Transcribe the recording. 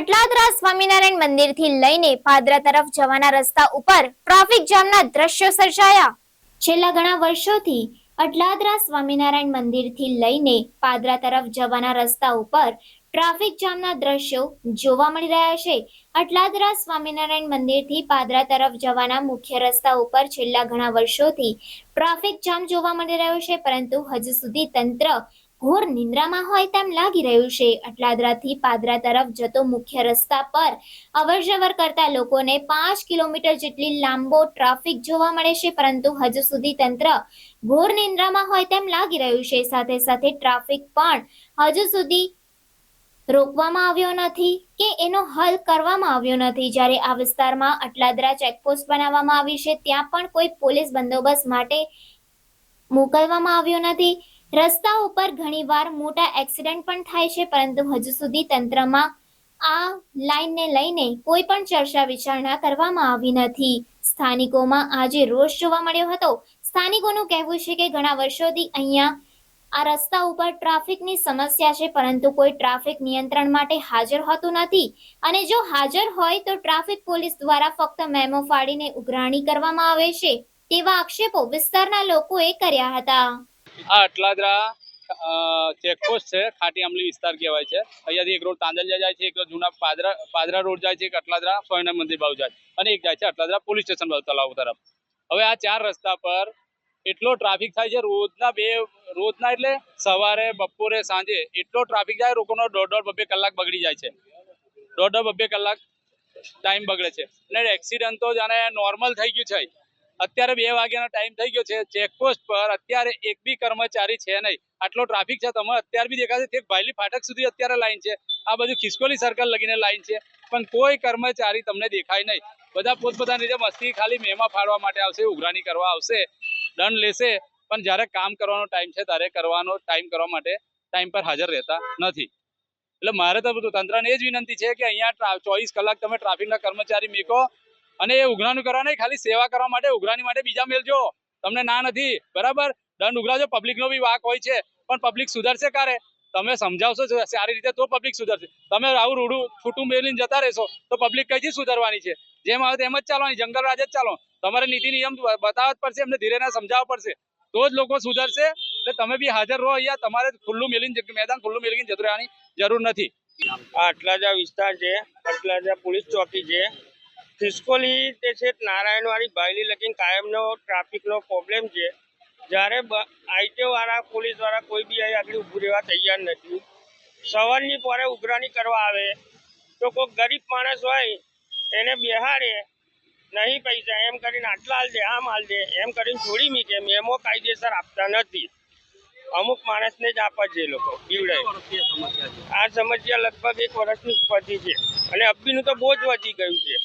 અટલાદરા સ્વામિનારાયણ મંદિરથી લઈને પાદરા તરફ જવાના રસ્તા ઉપર ટ્રાફિક જામના દ્રશ્યો સર્જાયા. છેલ્લા ઘણા વર્ષોથી અટલાદરા સ્વામિનારાયણ મંદિરથી લઈને પાદરા તરફ જવાના રસ્તા ઉપર ટ્રાફિક જામના દ્રશ્યો જોવા મળી રહ્યા છે. અટલાદરા સ્વામિનારાયણ મંદિરથી પાદરા તરફ જવાના મુખ્ય રસ્તા ઉપર છેલ્લા ઘણા વર્ષોથી ટ્રાફિક જામ જોવા મળી રહ્યો છે, પરંતુ હજુ સુધી તંત્ર ઘોર નિંદ્રામાં હોય તેમ લાગી રહ્યું છે. અટલાદરાથી પાદરા તરફ જતો મુખ્ય રસ્તા પર અવરજવર કરતા લોકોને પાંચ કિલોમીટર જેટલી લાંબો ટ્રાફિક જોવા મળે છે, પરંતુ હજુ સુધી તંત્ર ઘોર નિંદ્રામાં હોય તેમ લાગી રહ્યું છે. સાથે સાથે ટ્રાફિક પણ હજુ સુધી રોકવામાં આવ્યો નથી કે એનો હલ કરવામાં આવ્યો નથી. જ્યારે આ વિસ્તારમાં અટલાદરા ચેકપોસ્ટ બનાવવામાં આવી છે, ત્યાં પણ કોઈ પોલીસ બંદોબસ્ત માટે મોકલવામાં આવ્યો નથી. રસ્તા ઉપર ઘણીવાર મોટા એક્સિડન્ટ પણ થાય છે, પરંતુ હજુ સુધી તંત્રમાં આ લાઈનને લઈને કોઈ પણ ચર્ચા વિચારણા કરવામાં આવી નથી. સ્થાનિકોમાં આજે રોષ જોવા મળ્યો હતો. સ્થાનિકોનું કહેવું છે કે ઘણા વર્ષોથી અહીંયા આ રસ્તા ઉપર ટ્રાફિકની સમસ્યા છે, પરંતુ કોઈ ટ્રાફિક નિયંત્રણ માટે હાજર હોતું નથી. અને જો હાજર હોય તો ટ્રાફિક પોલીસ દ્વારા ફક્ત મેમો ફાડીને ઉઘરાણી કરવામાં આવે છે, તેવા આક્ષેપો વિસ્તારના લોકોએ કર્યા હતા. આ અટલાદરા ચેકપોસ્ટ છે, ખાટી આંબલી વિસ્તાર કહેવાય છે. અહીંયાથી એક રોડ તાંદલિયા જાય છે, એક જૂના પાદરા પાદરા રોડ જાય છે, એક અટલાદરા સ્વામિનારાયણ મંદિર બાજુ જાય અને એક જાય છે અટલાદરા પોલીસ સ્ટેશન બાજુ તલાવ તરફ. હવે આ ચાર રસ્તા પર એટલો ટ્રાફિક થાય છે, રોજના બે, રોજના એટલે સવારે, બપોરે, સાંજે એટલો ટ્રાફિક જાય, લોકોનો દોઢ દોઢ બબે કલાક બગડી જાય છે. દોઢ દોઢ બબે કલાક ટાઈમ બગડે છે. અને એક્સિડન્ટ તો જાણે નોર્મલ થઈ ગયું છે. અત્યારે બે વાગ્યાનો ટાઈમ થઈ ગયો છે. ચેકપોસ્ટ પર અત્યારે એક બી કર્મચારી છે નહીં. આટલો ટ્રાફિક છે તમે અત્યારે બી દેખાશે. તે ભાઈલી ફાટક સુધી અત્યારે લાઈન છે. આ બધું ખિસકોલી સર્કલ લગીને લાઈન છે. પણ કોઈ કર્મચારી તમને દેખાય નહીં. બધા પોતપોતાની રીતે મસ્તી ખાલી મેમાં ફાડવા માટે આવશે, ઉઘરાણી કરવા આવશે. દંડ લેશે. પણ જ્યારે કામ કરવાનો ટાઈમ છે, ત્યારે કરવાનો ટાઈમ કરવા માટે ટાઈમ પર હાજર રહેતા નથી. એટલે મારે તો તંત્રને એ જ વિનંતી છે કે અહીંયા ચોવીસ કલાક તમે ટ્રાફિકના કર્મચારી મેકો. અને એ ઉઘરાણી કરવા નહીં ખાલી સેવા કરવા માટે, ઉઘરાણી માટે બીજા મેલજો તમને ના નથી. બરાબર? દંડ ઉઘરાજો પબ્લિકનો બી વાક હોય છે. પણ પબ્લિક સુધરશે ક્યારે? તમે સમજાવશો સારી રીતે, તો પબ્લિક સુધરશે. તમે આવું રૂડું છૂટું મેલીને જતા રહેશો, તો પબ્લિક કઈથી સુધરવાની છે? જેમ આવે તેમ જ ચાલવાની, જંગલ રાજ જ ચાલો તમારે નીતિ નિયમ બતાવવા જ પડશે, એમને ધીરે સમજાવવા પડશે. તો જ લોકો સુધરશે. એટલે તમે બી હાજર રહો અહીંયા. તમારે ખુલ્લું મેલીને મેદાન ખુલ્લું મેલીને જતું રહેવાની જરૂર નથી. આ વિસ્તાર છે. અટલાજા પોલીસ ચોકી છે. ખિસકોલી તે છે નારાયણવાડી બાયલી લગીન કાયમનો ટ્રાફિકનો પ્રોબ્લેમ છે. જ્યારે આઈટીઓવાળા પોલીસવાળા પોલીસવાળા કોઈ બી અહીં આગળ ઊભું રહેવા તૈયાર નથી. સવારની પોરે ઉઘરાણી કરવા આવે તો કોઈ ગરીબ માણસ હોય એને બેહાડે નહીં પૈસા એમ કરીને આટલા હાલ દે આમ હાલ દે એમ કરીને છોડી મીકે મેમો કાયદેસર આપતા નથી. અમુક માણસને જ આપે છે એ લોકો પીવડાય. આ સમસ્યા લગભગ એક વર્ષની ઉપરથી છે. અને અબ્બીનું તો બહુ જ વધી ગયું છે.